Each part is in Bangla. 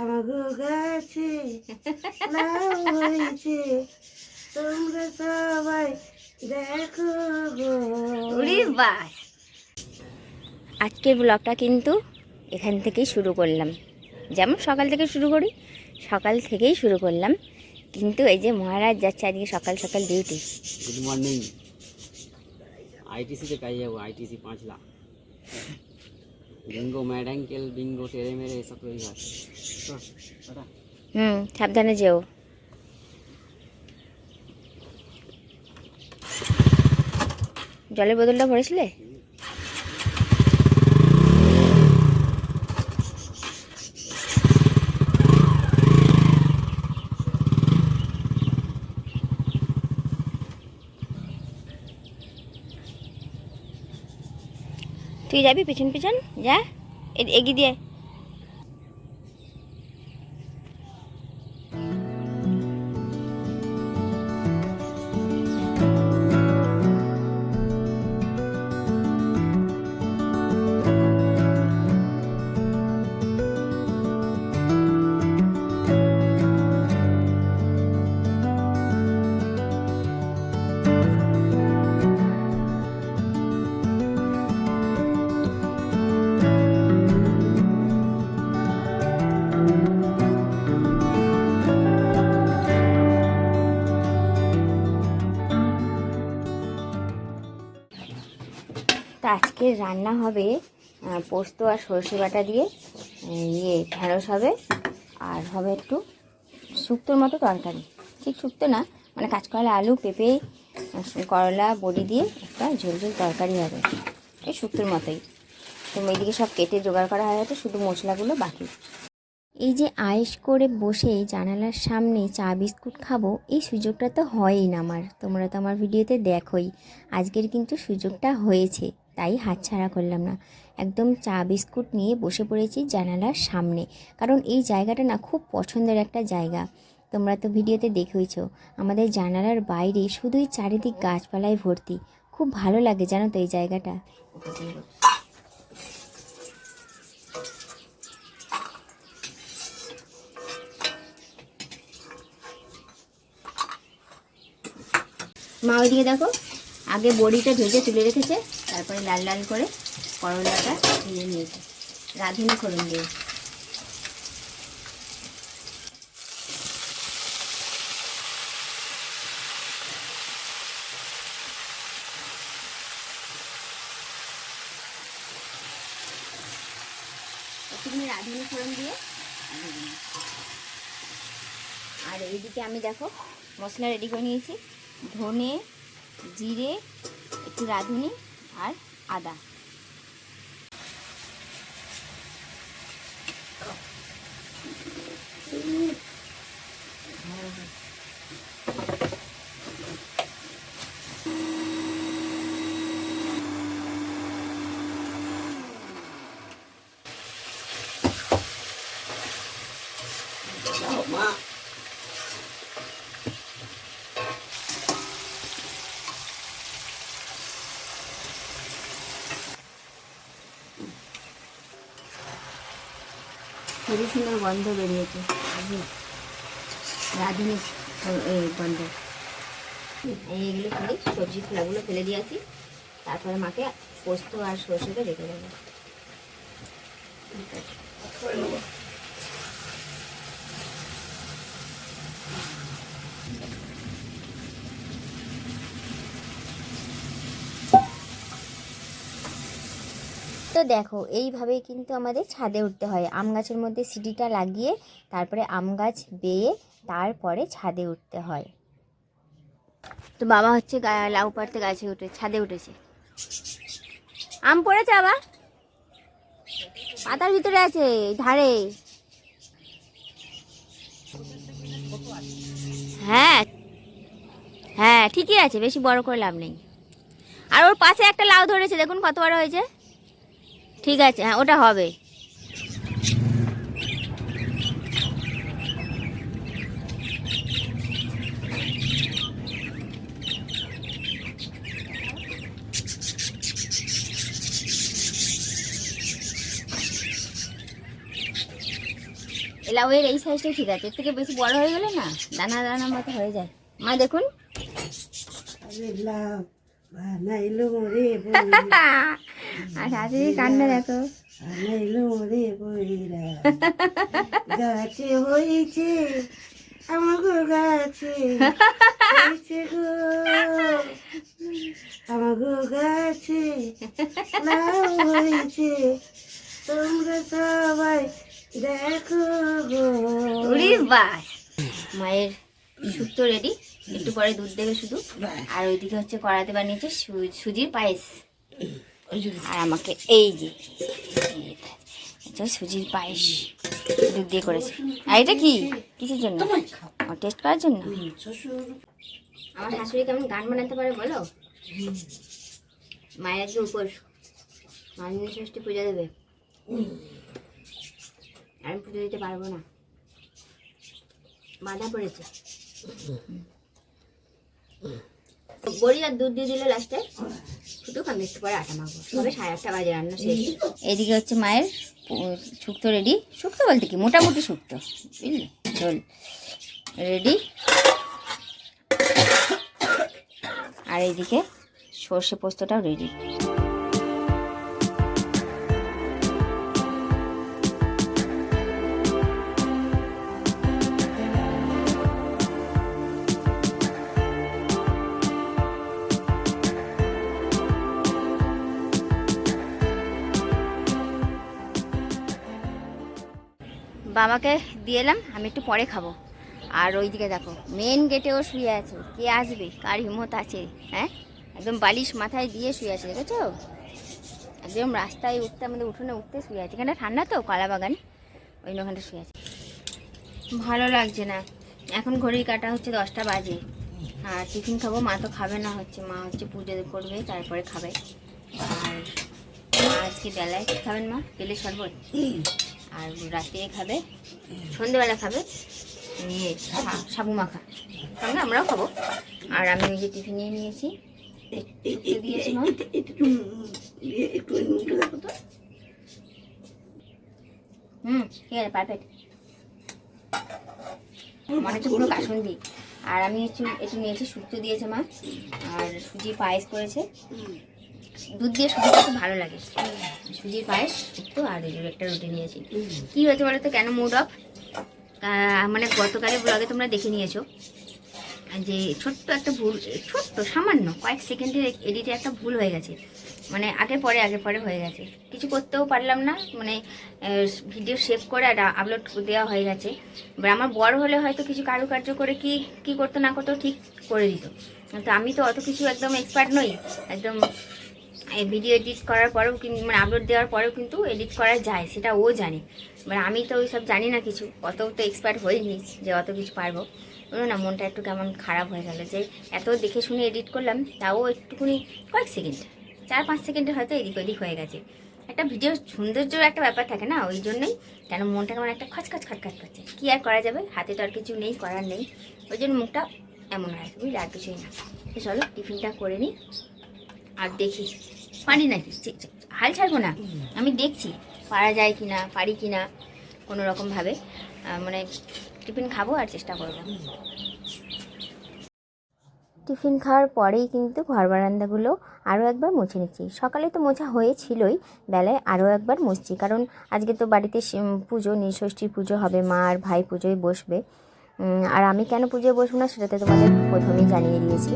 আমাগো গাছে লাউ হয়েছে। তোমরা সবাই দেখো উড়ি বাস। আজকের ব্লগটা কিন্তু এখান থেকেই শুরু করলাম। যেমন সকাল থেকে শুরু করি সকাল থেকেই শুরু করলাম। কিন্তু এই যে মহারাজ যাচ্ছে আজকে সকাল সকাল ডিউটি গুড মর্নিং আইটিসিতে কাজে যাব আইটিসি পাঁচ lakh bingo mad angle bingo টেরে মেরে এসব তৈরি হয়। হুম সাবধানে যেও। জলের বোতলটা ভরেছিলে? তুই যাবি পিছন পিছন? যা এগিয়ে দিয়ে আজকে রান্না হবে পোস্ত আর সর্ষে বাটা দিয়ে ইয়ে ঢেঁড়স হবে, আর হবে একটু শুক্তোর মতো তরকারি। ঠিক শুক্তো না মানে কাঁচকলা, আলু, পেঁপে করলা, বড়ি দিয়ে একটা ঝোল ঝোল তরকারি হবে। এই শুক্তোর মতোই। তো এইদিকে সব কেটে জোগাড় করা হয়ে গেছে, শুধু মশলাগুলো বাকি। এই যে আয়েস করে বসে জানালার সামনে চা বিস্কুট খাব, এই সুযোগটা তো হয়ই না আমার। তোমরা তো আমার ভিডিওতে দেখোই। আজকের কিন্তু সুযোগটা হয়েছে। তাই হাতছাড়া করলাম না। একদম চা বিস্কুট নিয়ে বসে পড়েছি জানালার সামনে। কারণ এই জায়গাটা না খুব পছন্দের একটা জায়গা। তোমরা তো ভিডিওতে দেখেইছো, আমাদের জানালার বাইরে শুধুই চারিদিক গাছপালায় ভর্তি। খুব ভালো লাগে জানো তো এই জায়গাটা। মা ওইদিকে দেখো, আগে বড়িটা ভেজে তুলে রেখেছে। তারপরে লাল লাল করে করলাটা ভেজে নিয়েছে। রাঁধুনি ফোড়ন দিয়ে। একটুখানি রাঁধুনি ফোড়ন দিয়ে। আর এইদিকে আমি দেখো মশলা রেডি করে নিয়েছি। ধনে, জিরে, একটু রাঁধুনি। আর আদা খুবই সুন্দর গন্ধ বেরিয়েছে। রাঁধুনি এই গন্ধ। এইগুলো খালি সবজি খোলাগুলো ফেলে দিয়ে আসি। তারপরে মাকে পোস্ত আর সরষেটা রেখে দেবো। তো দেখো, এইভাবেই কিন্তু আমাদের ছাদে উঠতে হয়। আম গাছের মধ্যে সিটিটা লাগিয়ে তারপরে আম গাছ বেয়ে তারপরে ছাদে উঠতে হয়। তো বাবা হচ্ছে লাউ পাড়তে গাছে উঠে, ছাদে উঠেছে। আম পড়েছে আবার পাতার ভিতরে আছে ধারে। হ্যাঁ হ্যাঁ ঠিকই আছে, বেশি বড় করে লাভ নেই। আর ওর পাশে একটা লাউ ধরেছে, দেখুন কত বড় হয়েছে। ঠিক আছে হ্যাঁ ওটা হবে। লাউয়ের এই সাইজটাই ঠিক আছে এর থেকে বেশি বড় হয়ে গেলে না দানা দানা মতো হয়ে যায়। মা দেখুন। আরে শাশুড়ি কান্না দেখো। গাছে হয়েছে আমাগো গাছে গো। গাছে লাউ হয়েছে তোমরা সবাই দেখো বাস। মায়ের শুক্তো রেডি একটু পরে দুধ দেবে শুধু। আর ওইদিকে হচ্ছে কড়াতে বানিয়েছে সুজির পায়েস। আর আমাকে এই যে এটা সুজির পায়েস দুধ দিয়ে করেছে। আর এটা কি? কিসের জন্য? টেস্ট করার জন্য? আমার শাশুড়ি কেমন গান বানাতে পারে বলো? মায়ের আজকে উপর। মালিনী ষষ্ঠী পূজা দেবে। আমি পুজো দিতে পারব না। বাধা পড়েছে। বড়ি আর দুধ দিয়ে দিলে লাস্টে শুধু আমি একটু পরে আটা মাখবো। তবে সাড়ে আটটা বাজে, রান্না শেষ। এদিকে হচ্ছে মায়ের শুক্তো রেডি শুক্তো বলতে কি? মোটামুটি শুক্তো, বুঝলি? চল রেডি আর এইদিকে সর্ষে পোস্তটাও রেডি বাবাকে দিয়ে এলাম, আমি একটু পরে খাব। আর ওইদিকে দেখো মেন গেটেও শুয়ে আছে, কে আসবে, কার হিম্মত আছে হ্যাঁ? একদম বালিশ মাথায় দিয়ে শুয়ে আছে, দেখেছ? একদম রাস্তায় উঠতে, আমাদের উঠোনে উঠতে শুয়ে আছে। এখানে ঠান্ডা তো, কলা বাগান, ওই ওখানটা শুয়ে আছে। ভালো লাগছে না। এখন ঘড়ির কাটা হচ্ছে দশটা বাজে। আর টিফিন খাব, মা তো খাবে না, হচ্ছে মা হচ্ছে পুজো করবে, তারপরে খাবে। আর আজকে বেলায় খাবেন মা? পেলে শরবত। আর রাত্রে খাবে সন্ধেবেলা খাবে নিয়ে সা- সাবু মাখা। সঙ্গে আমরাও খাব। আর আমি যে টিফিন নিয়ে নিয়েছি। তো। হুম ঠিক আছে পারফেক্ট মানে হচ্ছে পুরো কাসুন্দি আর আমি হচ্ছে একটু নিয়েছি শুক্তো দিয়েছে মা। আর সুজি পায়েস করেছে। দুধ দিয়ে সুজিটা খুব ভালো লাগে। সুজির পায়েস শুক্তো আর এই একটা রুটি নিয়েছি। কি হয়েছে বলো তো কেন মুড অফ মানে গতকালের ব্লগে তোমরা দেখে নিয়েছো। যে ছোট্ট একটা ভুল ছোট্ট সামান্য কয়েক সেকেন্ডের এডিটে একটা ভুল হয়ে গেছে। মানে আগে পরে আগে পরে হয়ে গেছে। কিছু করতেও পারলাম না মানে ভিডিও সেভ করে আর আপলোড দেওয়া হয়ে গেছে। এবার আমার বড় হলে হয়তো কিছু কারুকার্য করে কি কি করতো না করতো ঠিক করে দিত। তো আমি তো অত কিছু একদম এক্সপার্ট নই একদম এই ভিডিও এডিট করার পরেও কিন্তু মানে আপলোড দেওয়ার পরেও কিন্তু এডিট করা যায়, সেটা ও জানে। এবার আমি তো ওই সব জানি না কিছু, অত তো এক্সপার্ট হইনি যে অত কিছু পারব। বলো না, মনটা একটু কেমন খারাপ হয়ে গেল। যে এত দেখে শুনে এডিট করলাম, তাও একটুখানি কয়েক সেকেন্ড চার পাঁচ সেকেন্ডে হয়তো এদিক ওদিক হয়ে গেছে। একটা ভিডিও সৌন্দর্যর একটা ব্যাপার থাকে না, ওই জন্যই কেন মনটা কেমন একটা খচখচ খটখট করছে। কী আর করা যাবে? হাতে তো আর কিছু নেই, করার নেই। ওই জন্য মুখটা এমন হয়, বুঝলি? আর কিছুই না। চলো টিফিনটা করে নিই, আর দেখি। পারি নাকি? হাল ছাড়বো না। আমি দেখছি পারা যায় কি না পারি কি না কোনো রকমভাবে মানে টিফিন খাব আর চেষ্টা করব। টিফিন খাওয়ার পরেই কিন্তু ঘর বারান্দাগুলো আরও একবার মুছে নিচ্ছি। সকালে তো মোছা হয়েছিলই, বেলায় আরও একবার মুছছি। কারণ আজকে তো বাড়িতে পুজো নীলষষ্ঠীর পুজো হবে, মা আর ভাই পুজোয় বসবে। আর আমি কেন পুজোয় বসবো না সেটা তো তোমাদের প্রথমেই জানিয়ে দিয়েছি।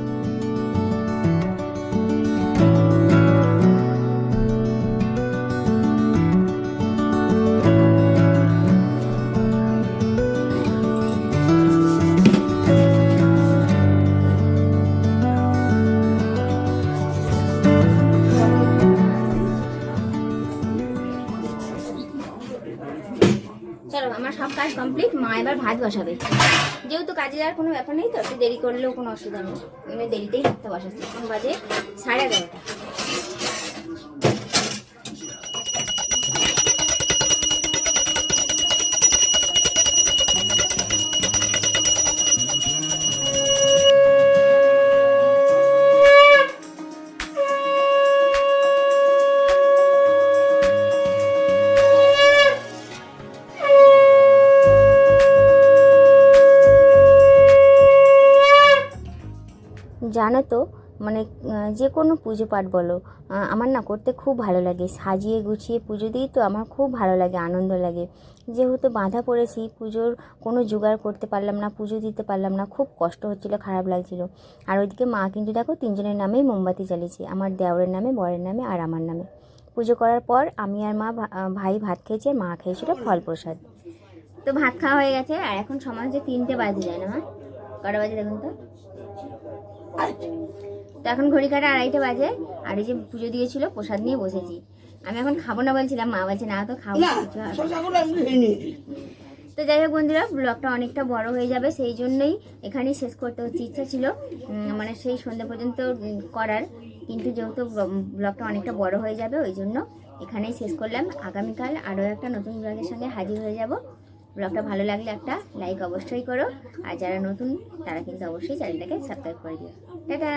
কাজ কমপ্লিট মা এবার ভাত বসাবে। যেহেতু কাজে যাওয়ার কোনো ব্যাপার নেই তো, একটু দেরি করলেও কোনো অসুবিধা নেই। এমনি দেরিতেই ভাতটা বসাচ্ছি। এখন বাজে সাড়ে এগারোটা। জানো তো মানে যে কোনো পুজো পাঠ বলো আমার না করতে খুব ভালো লাগে। সাজিয়ে গুছিয়ে পুজো দিই তো আমার খুব ভালো লাগে, আনন্দ লাগে। যেহেতু বাঁধা পড়েছি, পুজোর কোনো জোগাড় করতে পারলাম না, পুজো দিতে পারলাম না, খুব কষ্ট হচ্ছিল, খারাপ লাগছিল। আর ওইদিকে মা কিন্তু দেখো তিনজনের নামেই মোমবাতি জ্বালিয়েছে, আমার দেওরের নামে, বরের নামে আর আমার নামে। পুজো করার পর আমি আর মা ভাই ভাত খেয়েছি মা খেয়েছিল ফল প্রসাদ তো ভাত খাওয়া হয়ে গেছে, আর এখন সময় হচ্ছে তিনটে বাজে যায় না মা? কটা বাজে দেখুন তো? তো এখন ঘড়ি কাটা আড়াইটে বাজে আর এই যে পুজো দিয়েছিল প্রসাদ নিয়ে বসেছি। আমি এখন খাব না বলছিলাম মা বলছে না তো খাব তো যাই হোক বন্ধুরা ব্লগটা অনেকটা বড় হয়ে যাবে সেই জন্যই এখানেই শেষ করতে হচ্ছে। ইচ্ছা ছিল মানে সেই সন্ধ্যা পর্যন্ত করার কিন্তু যেহেতু ব্লগটা অনেকটা বড় হয়ে যাবে ওই জন্য এখানেই শেষ করলাম। আগামীকাল আরও একটা নতুন ব্লগের সঙ্গে হাজির হয়ে যাব। ব্লগটা ভালো লাগলে একটা লাইক অবশ্যই করো। আর যারা নতুন, তারা কিন্তু অবশ্যই চ্যানেলটাকে সাবস্ক্রাইব করে দিও। টাটা!